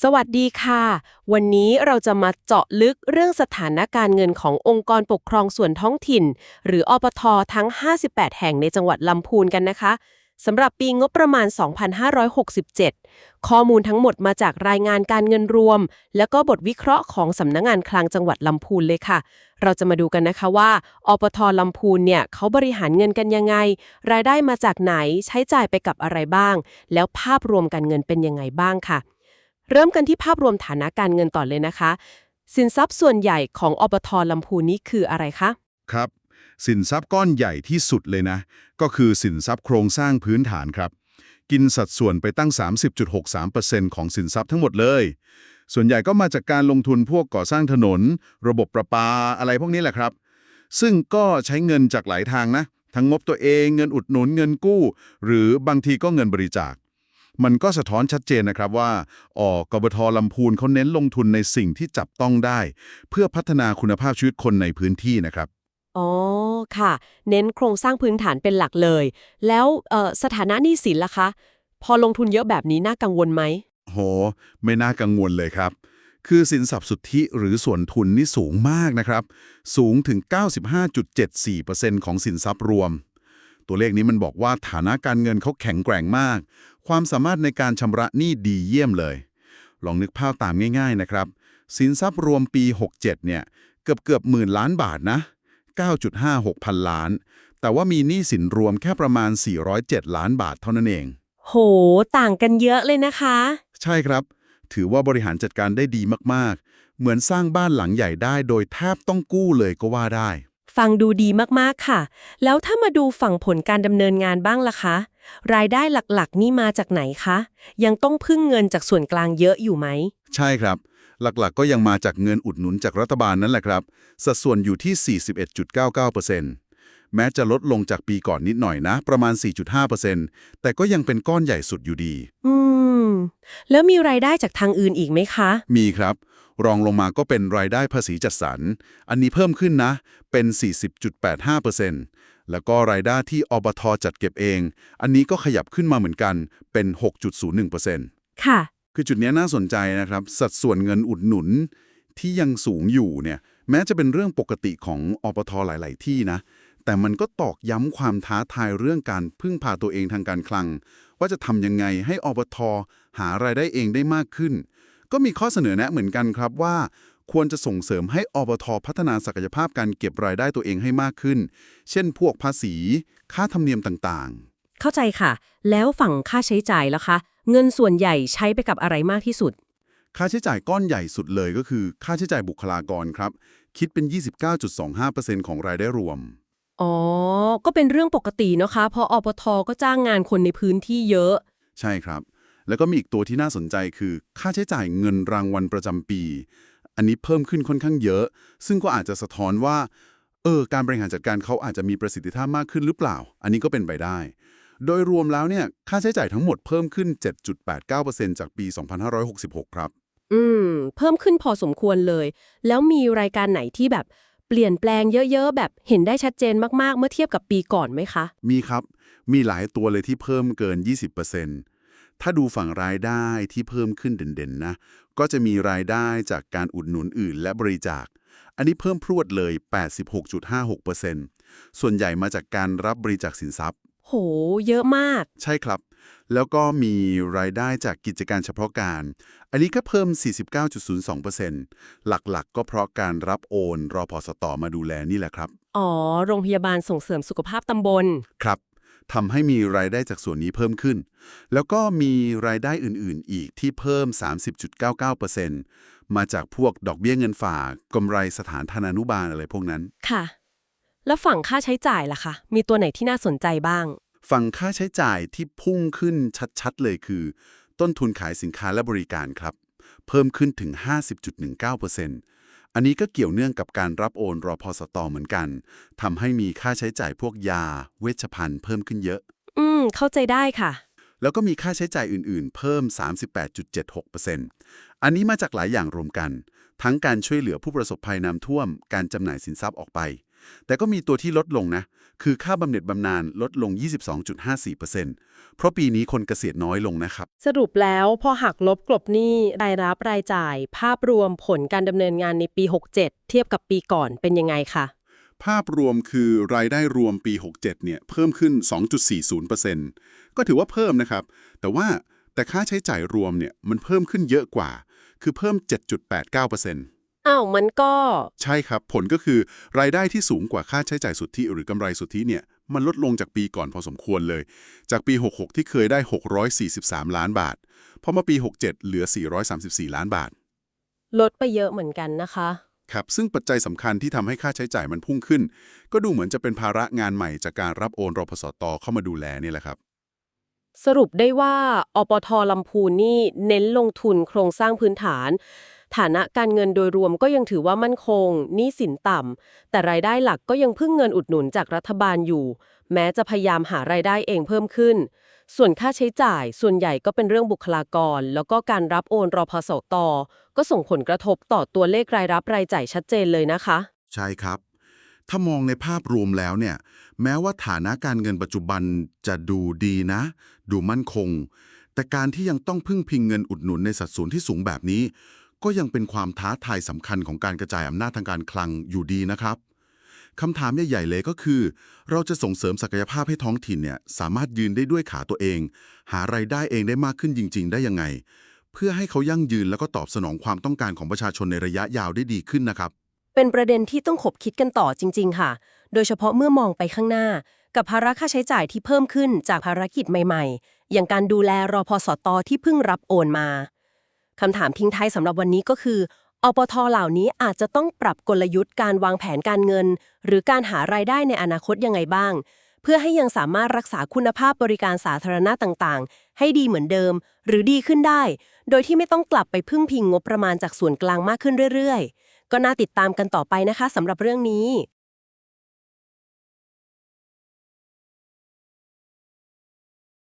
สวัสดีค่ะ วันนี้เราจะมาเจาะลึกเรื่องสถานการณ์เงินขององค์กรปกครองส่วนท้องถิ่น หรืออปททั้ง 58 แห่งในจังหวัดลำพูนกันนะคะสำหรับปีงบประมาณ 2567 ข้อมูลทั้งหมดมาจากรายงานการเงินรวม แล้วก็บทวิเคราะห์ของสำนักงงานคลังจังหวัดลำพูนเลยค่ะ เราจะมาดูกันนะคะว่าอปทลำพูนเนี่ยเขาบริหารเงินกันยังไง รายได้มาจากไหนใช้จ่ายไปกับอะไรบ้าง แล้วภาพรวมการเงินเป็นยังไงบ้างค่ะ เริ่มกันที่ภาพรวมฐานะการเงินต่อเลยนะคะ สินทรัพย์ส่วนใหญ่ของอบทลำพูนนี้คืออะไรคะ ครับ สินทรัพย์ก้อนใหญ่ที่สุดเลยนะ ก็คือสินทรัพย์โครงสร้างพื้นฐานครับ กินสัดส่วนไปตั้ง 30.63%ของสินทรัพย์ทั้งหมดเลย ส่วนใหญ่ก็มาจากการลงทุนพวกก่อสร้างถนน ระบบประปาอะไรพวกนี้แหละครับ ซึ่งก็ใช้เงินจากหลายทางนะ ทั้งงบตัวเอง เงินอุดหนุน เงินกู้ หรือบางทีก็เงินบริจาค มันก็สะท้อนชัดเจนนะครับว่าอ๋อกบทลำพูนเขาเน้นลงทุนในสิ่งที่จับต้องได้ เพื่อพัฒนาคุณภาพชีวิตคนในพื้นที่นะครับอ๋อค่ะ เน้นโครงสร้างพื้นฐานเป็นหลักเลย แล้วเอ่อสถานะหนี้สินล่ะคะ พอลงทุนเยอะแบบนี้น่ากังวลไหมโห ไม่น่ากังวลเลยครับ คือสินทรัพย์สุทธิหรือส่วนทุนนี่สูงมากนะครับ สูงถึง 95.74%ของสินทรัพย์รวม ตัวเลขนี้มันบอกว่าฐานะการเงินเขาแข็งแกร่งมาก ความสามารถในการชำระหนี้ดีเยี่ยมเลย ลองนึกภาพตามง่าย ๆนะครับ สินทรัพย์รวมปี 67 เนี่ย เกือบเกือบหมื่นล้านบาทนะ 9.56 พันล้าน แต่ว่ามีหนี้สินรวมแค่ประมาณ 407 ล้านบาทเท่านั้นเอง โห ต่างกันเยอะเลยนะคะ ใช่ครับ ถือว่าบริหารจัดการได้ดีมากๆ เหมือนสร้างบ้านหลังใหญ่ได้โดยแทบต้องกู้เลยก็ว่าได้ ฟังดูดีมากๆค่ะ แล้วถ้ามาดูฝั่งผลการดำเนินงานบ้างล่ะคะ รายได้หลักๆ นี่มาจากไหนคะ ยังต้องพึ่งเงินจากส่วนกลางเยอะอยู่ไหม ใช่ครับ หลักๆ ก็ยังมาจากเงินอุดหนุนจากรัฐบาลนั่นแหละครับ สัดส่วนอยู่ที่ 41.99%แม้จะลดลงจากปีก่อนนิดหน่อยนะ ประมาณ 4.5%แต่ก็ยังเป็นก้อนใหญ่สุดอยู่ดี อืม แล้วมีรายได้จากทางอื่นอีกไหมคะ มีครับ รองลงมาก็เป็นรายได้ภาษีจัดสรร อันนี้เพิ่มขึ้นนะ เป็น 40.85%แล้วก็รายได้ที่อบทจัดเก็บเอง อันนี้ก็ขยับขึ้นมาเหมือนกัน เป็น 6.01%ค่ะ คือจุดเนี้ยน่าสนใจนะครับ สัดส่วนเงินอุดหนุนที่ยังสูงอยู่เนี่ย แม้จะเป็นเรื่องปกติของอปทหลาย ๆ ที่นะ แต่มันก็ตอกย้ำความท้าทายเรื่องการพึ่งพาตัวเองทางการคลัง ว่าจะทำยังไงให้อปทหารายได้เองได้มากขึ้น ก็มีข้อเสนอแนะเหมือนกันครับว่า ควรจะส่งเสริมให้อปทพัฒนาศักยภาพการเก็บรายได้ตัวเองให้มากขึ้น เช่น พวกภาษี ค่าธรรมเนียมต่างๆ เข้าใจค่ะ แล้วฝั่งค่าใช้จ่ายล่ะคะ เงินส่วนใหญ่ใช้ไปกับอะไรมากที่สุด ค่าใช้จ่ายก้อนใหญ่สุดเลยก็คือ ค่าใช้จ่ายบุคลากรครับ คิดเป็น 29.25%ของรายได้รวมอ๋อ ก็เป็นเรื่องปกติเนาะคะ เพราะอปทก็จ้างงานคนในพื้นที่เยอะ ใช่ครับ แล้วก็มีอีกตัวที่น่าสนใจคือ ค่าใช้จ่ายเงินรางวัลประจำปี อันนี้เพิ่มขึ้นค่อนข้างเยอะ ซึ่งก็อาจจะสะท้อนว่า เออ การบริหารจัดการเขาอาจจะมีประสิทธิภาพมากขึ้นหรือเปล่า อันนี้ก็เป็นไปได้ โดยรวมแล้วเนี่ย ค่าใช้จ่ายทั้งหมดเพิ่มขึ้น 7.89%จากปี 2566 ครับ อืม เพิ่มขึ้นพอสมควรเลย แล้วมีรายการไหนที่แบบเปลี่ยนแปลงเยอะ ๆ แบบเห็นได้ชัดเจนมากๆ เมื่อเทียบกับปีก่อนไหมคะ มีครับ มีหลายตัวเลยที่เพิ่มเกิน 20% ถ้าดูฝั่งรายได้ที่เพิ่มขึ้นเด่นๆนะ ก็จะมีรายได้จากการอุดหนุนอื่นและบริจาค อันนี้เพิ่มพรวดเลย 86.56%ส่วนใหญ่มาจากการรับบริจาคสินทรัพย์ โห เยอะมาก ใช่ครับ แล้วก็มีรายได้จากกิจการเฉพาะการ อันนี้ก็เพิ่ม 49.02%หลักๆก็เพราะการรับโอนรอพอสตอมาดูแลนี่แหละครับ อ๋อ โรงพยาบาลส่งเสริมสุขภาพตำบล ครับ ทำให้มีรายได้จากส่วนนี้เพิ่มขึ้น แล้วก็มีรายได้อื่นๆ อีกที่เพิ่ม 30.99%มาจากพวกดอกเบี้ยเงินฝากกำไรสถานธนานุบาลอะไรพวกนั้น ค่ะ แล้วฝั่งค่าใช้จ่ายล่ะคะ มีตัวไหนที่น่าสนใจบ้าง ฝั่งค่าใช้จ่ายที่พุ่งขึ้นชัดๆ เลยคือ ต้นทุนขายสินค้าและบริการครับ เพิ่มขึ้นถึง 50.19% อันนี้ก็เกี่ยวเนื่องกับการรับโอนรอพอสตอเหมือนกันทำให้มีค่าใช้จ่ายพวกยา เวชภัณฑ์เพิ่มขึ้นเยอะ อืม เข้าใจได้ค่ะ แล้วก็มีค่าใช้จ่ายอื่น ๆ เพิ่ม 38.76%อันนี้มาจากหลายอย่างรวมกัน ทั้งการช่วยเหลือผู้ประสบภัยน้ำท่วม การจำหน่ายสินทรัพย์ออกไป แต่ก็มีตัวที่ลดลงนะ คือค่าบำเหน็จบำนาญลดลง 22.54%เพราะปีนี้คนเกษียณน้อยลงนะครับ สรุปแล้วพอหักลบกลบหนี้รายรับรายจ่าย ภาพรวมผลการดำเนินงานในปี 67 เทียบกับปีก่อนเป็นยังไงคะภาพรวมคือรายได้รวมปี 67 เนี่ยเพิ่มขึ้น 2.40%ก็ถือว่าเพิ่มนะครับ แต่ว่าแต่ค่าใช้จ่ายรวมเนี่ยมันเพิ่มขึ้นเยอะกว่า คือเพิ่ม 7.89% อ้าวมันก็ ใช่ครับ ผลก็คือรายได้ที่สูงกว่าค่าใช้จ่ายสุทธิหรือกำไรสุทธิเนี่ยมันลดลงจากปีก่อนพอสมควรเลย จากปี 66 ที่เคยได้ 643 ล้านบาท พอมาปี 67 เหลือ 434 ล้านบาท ลดไปเยอะเหมือนกันนะคะ ครับ ซึ่งปัจจัยสำคัญที่ทำให้ค่าใช้จ่ายมันพุ่งขึ้น ก็ดูเหมือนจะเป็นภาระงานใหม่จากการรับโอนรพสตเข้ามาดูแลนี่แหละครับ สรุปได้ว่าอปทลำพูนนี่เน้นลงทุนโครงสร้างพื้นฐาน ฐานะการเงินโดยรวมก็ยังถือว่ามั่นคงหนี้สินต่ำ แต่รายได้หลักก็ยังพึ่งเงินอุดหนุนจากรัฐบาลอยู่ แม้จะพยายามหารายได้เองเพิ่มขึ้น ส่วนค่าใช้จ่ายส่วนใหญ่ก็เป็นเรื่องบุคลากร แล้วก็การรับโอนรอพสตก็ส่งผลกระทบต่อตัวเลขรายรับรายจ่ายชัดเจนเลยนะคะ ใช่ครับ ถ้ามองในภาพรวมแล้วเนี่ย แม้ว่าฐานะการเงินปัจจุบันจะดูดีนะ ดูมั่นคง แต่การที่ยังต้องพึ่งพิงเงินอุดหนุนในสัดส่วนที่สูงแบบนี้ ก็ยังเป็นความท้าทายสำคัญของการกระจายอำนาจทางการคลังอยู่ดีนะครับคำถามใหญ่ๆเลยก็คือ เราจะส่งเสริมศักยภาพให้ท้องถิ่นเนี่ยสามารถยืนได้ด้วยขาตัวเอง หารายได้เองได้มากขึ้นจริง ๆ ได้ยังไง เพื่อให้เขายั่งยืนแล้วก็ตอบสนองความต้องการของประชาชนในระยะยาวได้ดีขึ้นนะครับ เป็นประเด็นที่ต้องขบคิดกันต่อจริง ๆ ค่ะ โดยเฉพาะเมื่อมองไปข้างหน้า กับภาระค่าใช้จ่ายที่เพิ่มขึ้นจากภารกิจใหม่ ๆ อย่างการดูแลรอพสตที่เพิ่งรับโอนมา คำถามทิ้งท้ายสำหรับวันนี้ก็คืออปทเหล่านี้อาจจะต้องปรับกลยุทธ์การวางแผนการเงิน หรือการหารายได้ในอนาคตยังไงบ้าง เพื่อให้ยังสามารถรักษาคุณภาพบริการสาธารณะต่างๆ ให้ดีเหมือนเดิม หรือดีขึ้นได้ โดยที่ไม่ต้องกลับไปพึ่งพิงงบประมาณจากส่วนกลางมากขึ้นเรื่อยๆ ก็น่าติดตามกันต่อไปนะคะสำหรับเรื่องนี้